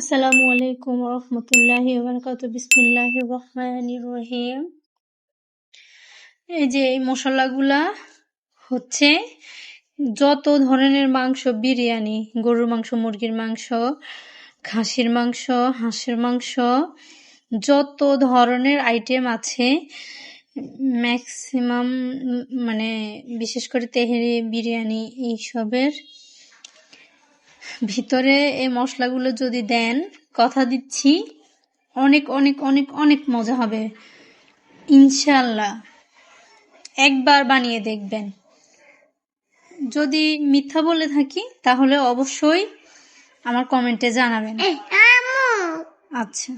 আসসালামু আলাইকুম রহমতুল্লাহি বারকাত বিসমিল্লাহ রহমান রহিম। এই যে এই মশলাগুলা হচ্ছে যত ধরনের মাংস, বিরিয়ানি, গরুর মাংস, মুরগির মাংস, খাসির মাংস, হাঁসের মাংস, যত ধরনের আইটেম আছে ম্যাক্সিমাম মানে বিশেষ করে তেহেরি, বিরিয়ানি, এইসবের ভিতরে এই মশলাগুলো যদি দেন কথা দিচ্ছি অনেক অনেক অনেক অনেক মজা হবে। ইনশাল্লাহ একবার বানিয়ে দেখবেন। যদি মিথ্যা বলে থাকি তাহলে অবশ্যই আমার কমেন্টে জানাবেন। আচ্ছা।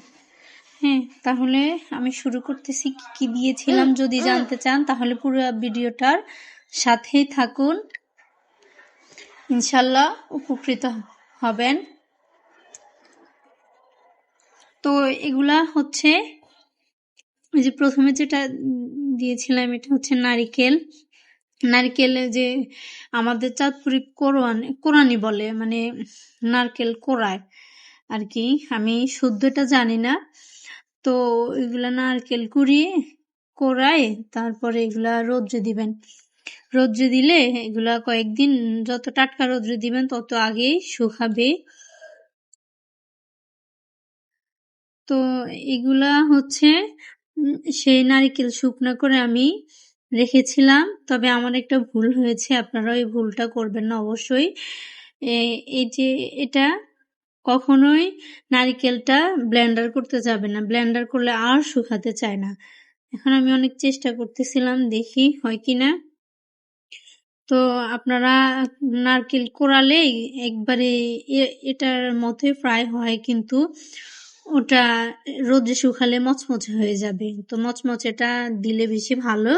হ্যাঁ তাহলে আমি শুরু করতেছি কি কি দিয়েছিলাম যদি জানতে চান তাহলে পুরো ভিডিওটার সাথেই থাকুন। ইনশাল্লাহ উপকৃত হবেন। তো এগুলা হচ্ছে যে প্রথমে যেটা দিয়েছিলাম, এটা হচ্ছে নারিকেল। নারকেল যে আমাদের চাঁদপুরি কোরআন কোরআনি বলে মানে নারকেল কোরায় আর কি আমি শুদ্ধটা জানি না। তো এগুলা নারকেল কুড়িয়ে কোরায়, তারপরে এগুলা রোদ্রে দিবেন। রোদ্রে দিলে, এগুলা কয়েকদিন যত টাটকা রোদ্রে দিবেন, তত আগেই শুকাবে। তো এগুলা হচ্ছে সেই নারিকেল শুকনো করে আমি রেখেছিলাম। তবে আমার একটা ভুল হয়েছে আপনারা ওই ভুলটা করবেন না অবশ্যই। এই যে এটা কখনোই নারিকেলটা ব্লেন্ডার করতে যাবে না। ব্লেন্ডার করলে আর শুকাতে চায় না। এখন আমি অনেক চেষ্টা করতেছিলাম, দেখি হয় কিনা। তো আপনারা নারকেল কোরালে একবারে এটার মতোই ফ্রাই হয় কিন্তু ওটা রোদে শুকালে মচমচে হয়ে যাবে। তো মচমচেটা দিলে বেশি ভালো।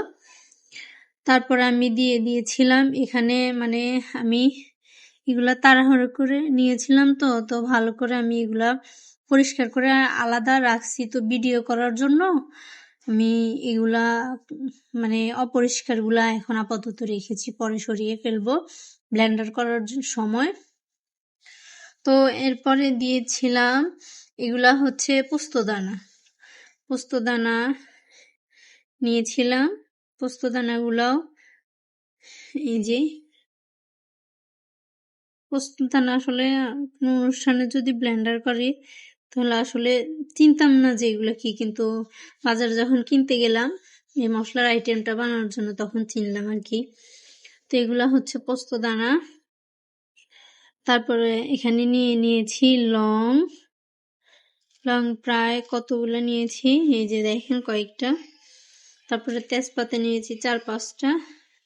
তারপর আমি দিয়ে দিয়েছিলাম, এখানে মানে আমি এগুলা তাড়াহুড়ো করে নিয়েছিলাম তো তো ভালো করে আমি এগুলা পরিষ্কার করে আলাদা রাখছি। তো ভিডিও করার জন্য আমি এগুলা মানে অপরিষ্কারগুলা এখন আপাতত রেখেছি। পরে সরিয়ে ফেলব ব্লেন্ডার করার সময়। তো এরপরে দিয়েছিলাম এগুলা হচ্ছে পোস্তদানা। পোস্তদানা নিয়েছিলাম। পোস্তদানাগুলাও এই যে পোস্তদানা আসলে অনুষ্ঠানে যদি ব্লেন্ডার করে তাহলে আসলে চিনতাম না যে এগুলো কি, কিন্তু বাজারে যখন কিনতে গেলাম, এই মশলার আইটেমটা বানানোর জন্য তখন চিনলাম আর কি তো এগুলা হচ্ছে পোস্ত দানা, তারপরে এখানে নিয়ে নিয়েছি লং লং প্রায় কতগুলো নিয়েছি, এই যে দেখেন কয়েকটা। তারপরে তেজপাতা নিয়েছি চার পাঁচটা,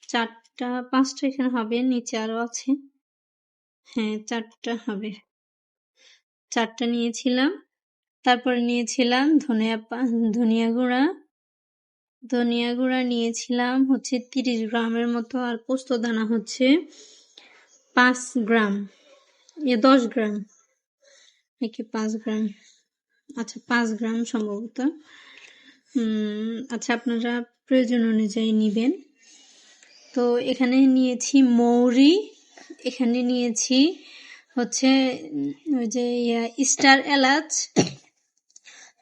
চারটা, পাঁচটা এখানে হবে, নিচে আরও আছে। হ্যাঁ চারটা হবে। চারটা নিয়েছিলাম। তারপরে নিয়েছিলাম ধনিয়া ধনিয়া গুঁড়া। ধনিয়া গুঁড়া নিয়েছিলাম হচ্ছে তিরিশ গ্রামের মতো আর পোস্ত দানা হচ্ছে পাঁচ গ্রাম। এ দশ গ্রাম। নাকি পাঁচ গ্রাম। আচ্ছা পাঁচ গ্রাম সম্ভবত। আচ্ছা আপনারা প্রয়োজন অনুযায়ী নেবেন। তো এখানে নিয়েছি মৌরি, এখানে নিয়েছি হচ্ছে ওই যে স্টার এলাচ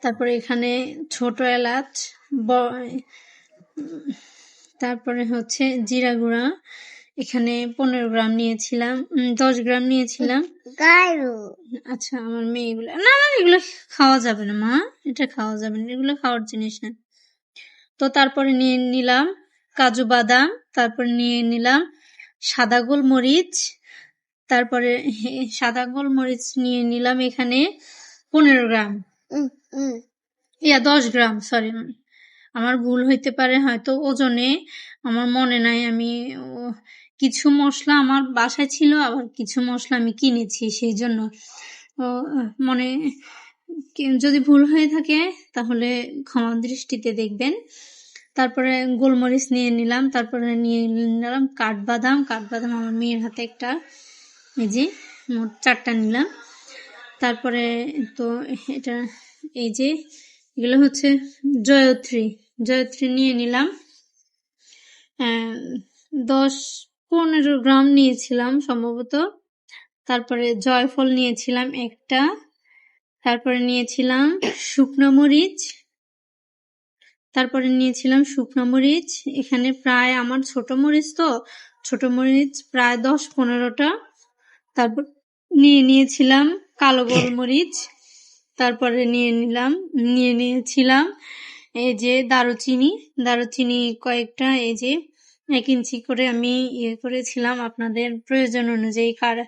তারপরে এখানে ছোট এলাচ তারপরে হচ্ছে জিরা গুঁড়া এখানে পনেরো গ্রাম নিয়েছিলাম দশ গ্রাম নিয়েছিলাম। আচ্ছা আমার মেয়েগুলো না না এগুলো খাওয়া যাবে না মা এটা খাওয়া যাবে না এগুলো খাওয়ার জিনিস না। তো তারপরে নিয়ে নিলাম কাজু বাদাম তারপর নিয়ে নিলাম সাদা গোলমরিচ তারপরে সাদা গোলমরিচ নিয়ে নিলাম এখানে পনেরো গ্রাম। ইয়া দশ গ্রাম সরি আমার ভুল হইতে পারে হয়তো ওজনে আমার মনে নাই আমি কিছু মশলা আমার বাসায় ছিল আবার কিছু মশলা আমি কিনেছি সেই জন্য। মনে যদি ভুল হয়ে থাকে তাহলে ক্ষমা দৃষ্টিতে দেখবেন। তারপরে গোলমরিচ নিয়ে নিলাম তারপরে নিয়ে নিলাম কাঠবাদাম। কাঠবাদাম আমার মেয়ের হাতে একটা। এই যে মোট চারটা নিলাম। তারপরে তো এটা, এই যে এগুলো হচ্ছে জয়ত্রী। জয়ত্রী নিয়ে নিলাম। দশ পনেরো গ্রাম নিয়েছিলাম সম্ভবত। তারপরে জয়ফল নিয়েছিলাম একটা। তারপরে নিয়েছিলাম শুকনো মরিচ। তারপরে নিয়েছিলাম শুকনো মরিচ। এখানে প্রায় আমার ছোট মরিচ তো, ছোট মরিচ প্রায় দশ পনেরোটা। তারপর নিয়ে নিয়েছিলাম কালো গোলমরিচ, তারপরে নিয়ে নিলাম, নিয়ে নিয়েছিলাম এই যে দারুচিনি দারুচিনি কয়েকটা এই যে এক ইঞ্চি করে আমি ইয়ে করেছিলাম আপনাদের প্রয়োজন অনুযায়ী কার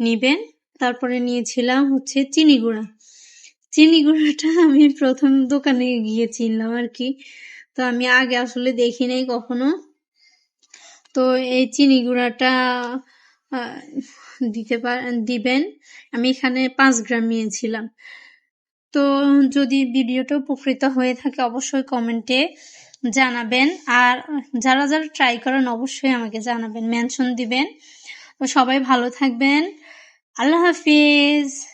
নিবেন। তারপরে নিয়েছিলাম হচ্ছে চিনি গুঁড়া। চিনি গুঁড়াটা আমি প্রথম দোকানে গিয়ে চিনলাম আর কি। তো আমি আগে আসলে দেখি নাই কখনো। তো এই চিনি গুঁড়াটা দিতে দিবেন। আমি এখানে পাঁচ গ্রাম নিয়েছিলাম। তো যদি ভিডিওটা উপকৃত হয়ে থাকে, অবশ্যই কমেন্টে জানাবেন। আর যারা যারা ট্রাই করেন, অবশ্যই আমাকে জানাবেন মেনশন দিবেন। তো সবাই ভালো থাকবেন। আল্লাহ হাফিজ।